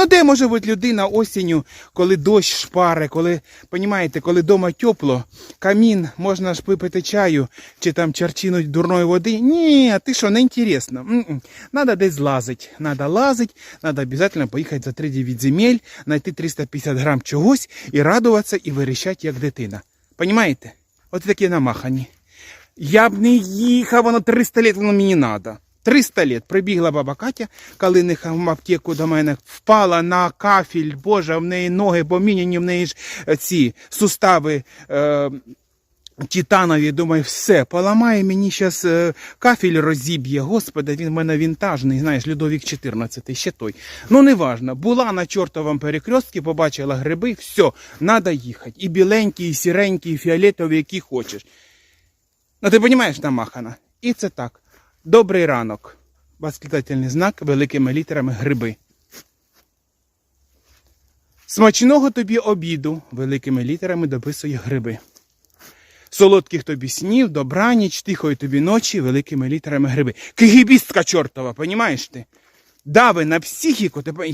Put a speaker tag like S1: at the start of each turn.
S1: Ну, де може бути людина осінню, коли дощ шпаре, коли, понімаєте, коли дома тепло, камін, можна ж випити чаю, чи там черчинуть дурної води. Ні, ти що, не інтересно. М-м. Надо десь лазить. Надо лазить, надо обязательно поїхати за 3-9 земель, знайти 350 грам чогось і радуватися, і вирішати, як дитина. Понімаєте? От такі намахані. Я б не їхав, воно 300 літ, воно мені надо. 300 літ. Прибігла баба Катя, Калиниха в аптеку до мене, впала на кафель, боже, в неї ноги поміняні, в неї ж е, ці сустави е, титанові. Думаю, все, поламає мені зараз е, кафель розіб'є. Господи, він в мене вінтажний, знаєш, Людовік 14, ще той. Ну, неважно. Була на чортовому перекрестці, побачила гриби, все, треба їхати. І біленькі, і сіренькі, і фіолетові, які хочеш. Ну, ти розумієш, намахана. І це так. Добрий ранок. Восклицательний знак великими літерами гриби. Смачного тобі обіду великими літерами дописує гриби. Солодких тобі снів, добраніч, тихої тобі ночі, великими літерами гриби. Кигібістка чортова, понімаєш ти? Дави на психіку, тебе.